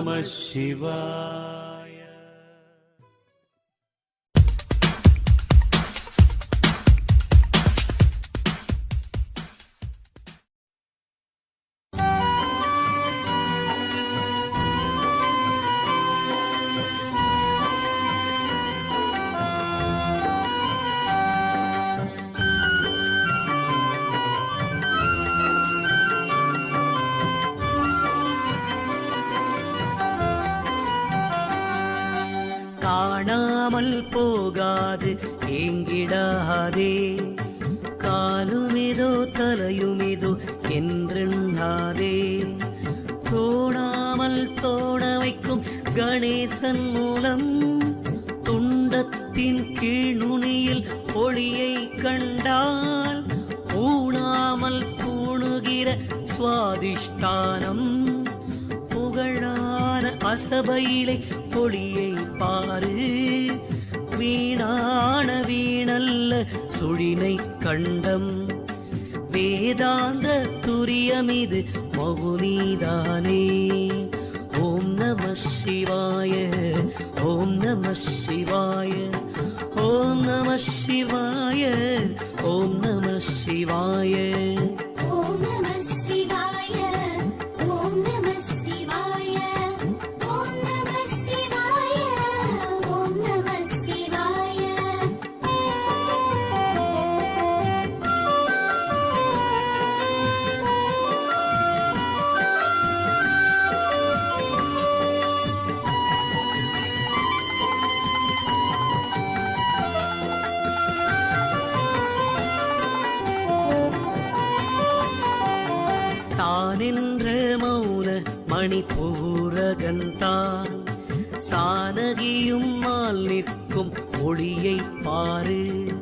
नमः शिवा காணாமல் போகாது ஏங்கிடாதே. காலுமிதோ தலையுமிதோ என்றெண்ணாதே. தோணாமல் தோண வைக்கும் கணேசன் மூலம் துண்டத்தின் கீழ் நுனியில் ஒளியை கண்டால் பூணாமல் பூணுகிற சுவாதிஷ்டானம் புகழான அசபையிலே பொழியை பாரு. வீணான வீணல்ல சுழினை கண்டம். வேதாந்த துரியமிது மகுனிதானே ஓம் நம சிவாய ஓம் நம சிவாய ஓம் நம சிவாய ஓம் நம சிவாய. மணிப்பூரகன்தான் சானகியும் மால் நிற்கும் ஒளியை பாரு.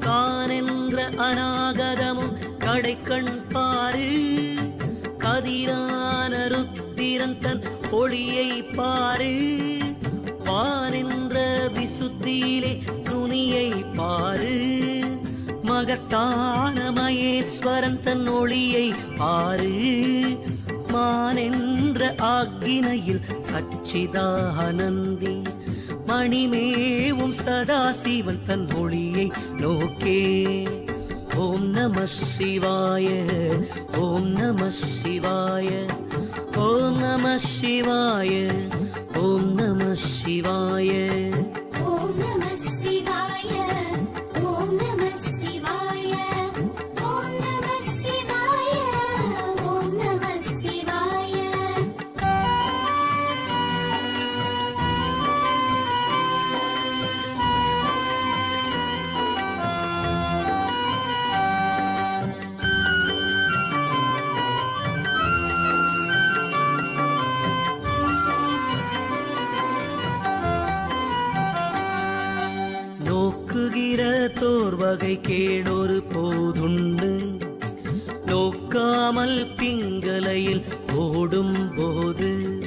கானென்ற அநாகதமும் கடைக்கண் பாரு. கதிரான ருத்திரன் தன் ஒளியை பாரு. வானென்ற விசுத்தியிலே துணியை பாரு. மகத்தான மகேஸ்வரன் தன் ஒளியை பாரு. மானென்ற ஆக்கினையில் சச்சிதானந்தி மணிமேவும் சதாசிவன் தன் ஒளியை நோக்கே. ஓம் நம சிவாய ஓம் நம சிவாய ஓம் நம சிவாய ஓம் நம சிவாய. வகை கேடொரு போதுண்டு. நோக்காமல் பிங்களையில் ஓடும் போது.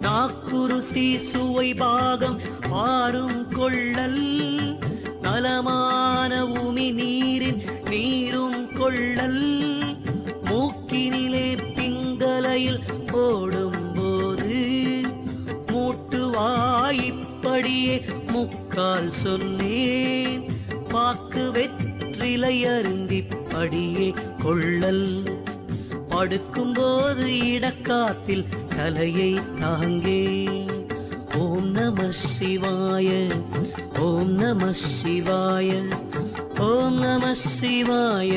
நாக்குருசி சுவை பாகம் ஆறும் கொள்ளல். நலமான உமி நீரின் நீரும் கொள்ளல். மூக்கினிலே பிங்களையில் ஓடும் போது. மூட்டுவாய்ப்படியே முக்கால் சொன்னேன். பாக்கு வெற்றிலை அருந்தி படியே கொள்ளல். படுக்கும் போது இடக்காத்தில் தலையை தாங்கே. ஓம் நம சிவாய ஓம் நம சிவாய ஓம் நம சிவாய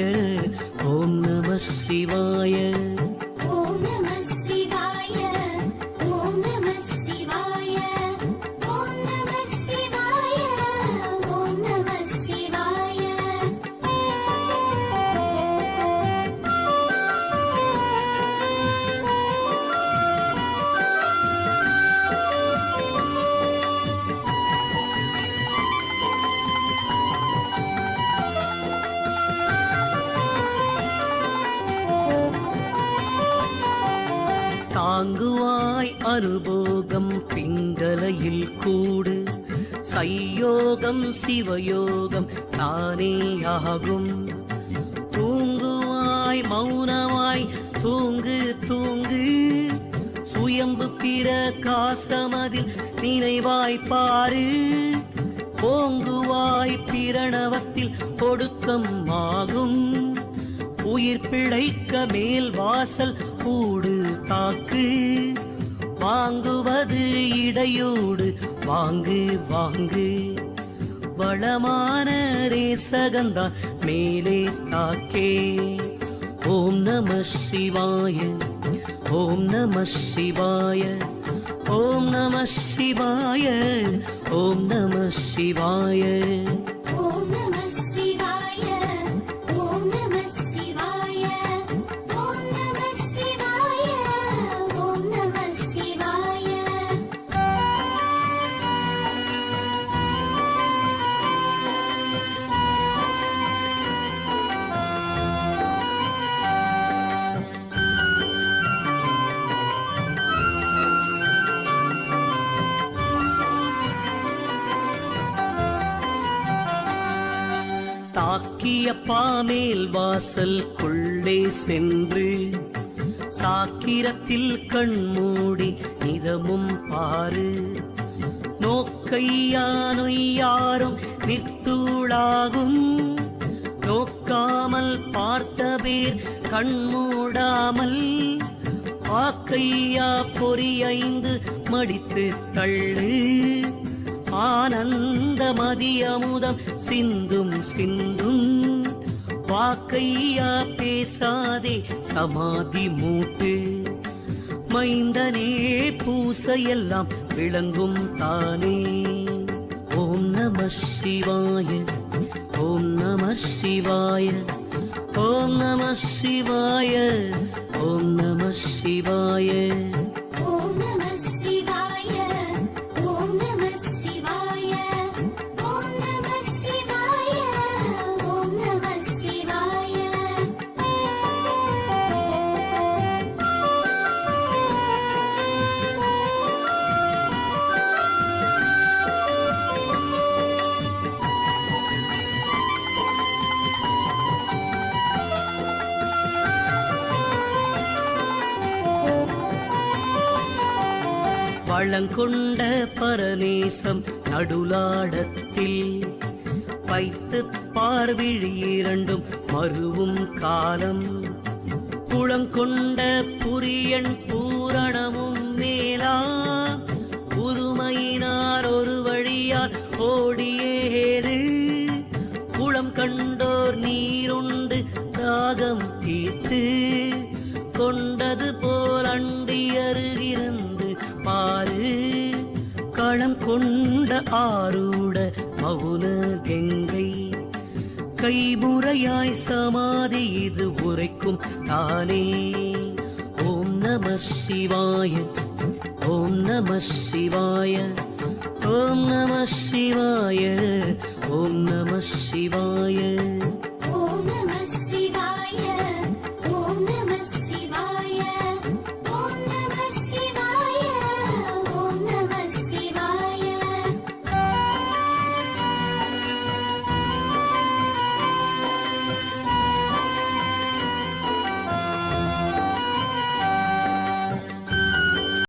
ஓம் நம சிவாய. தாங்குவாய் அனுபோகம் பிங்கலையில் கூடு. சையோகம் சிவயோகம் தானேயாகும் தூங்குவாய் மௌனமாய் தூங்கு தூங்கு. சுயம்பு பிற காசமதில் நினைவாய்ப்பாரு ஓங்குவாய் பிரணவத்தில் ஒடுக்கம் ஆகும். உயிர் பிழைக்க மேல் வாசல் கூடு தாக்கு வாங்குவது இடையூடு. வாங்கு வாங்கு. வளமான ரேசகந்தான் மேலே தாக்கே. ஓம் நம சிவாய ஓம் நம சிவாய ஓம் நம சிவாய ஓம் நம சிவாய. சாக்கியப்பா மேல் வாசல் கொள்ளே சென்று சாக்கிரத்தில் கண்மூடி நிதமும் பாரு. நோக்கையானொய்யாரும் நித்தூளாகும். நோக்காமல் பார்த்த பேர் கண்மூடாமல் பாக்கையா பொறியைந்து மடித்து தள்ளு. ஆனந்த மதியமுதம் சிந்தும் சிந்தும். வாக்கையா பேசாதே சமாதி மூட்டு. மைந்தனே பூசையெல்லாம் விளங்கும் தானே. ஓம் நம சிவாய ஓம் நம சிவாய ஓம் நம சிவாய ஓம் நம சிவாய. ஆழங்கொண்ட பரநேசம் நடுலாடத்தில் வைத்து பார்விழி இரண்டும் மறுவும் காலம். குளங்கொண்ட புரியன் பூரணமும் மேலா உருமையினார் ஒரு வழியார் ஓடியேறு குளம் கண்டோர் நீருண்டு தாகம் தீர்த்து கொண்டது போல் அண்டி அருகிருந்து பாரு. களம் கொண்ட ஆரூட மவுன கெங்கை. கைமுறையாய் சமாதி இது உரைக்கும் தானே. ஓம் நம சிவாய ஓம் நம சிவாய ஓம் நம சிவாய ஓம் நம சிவாய.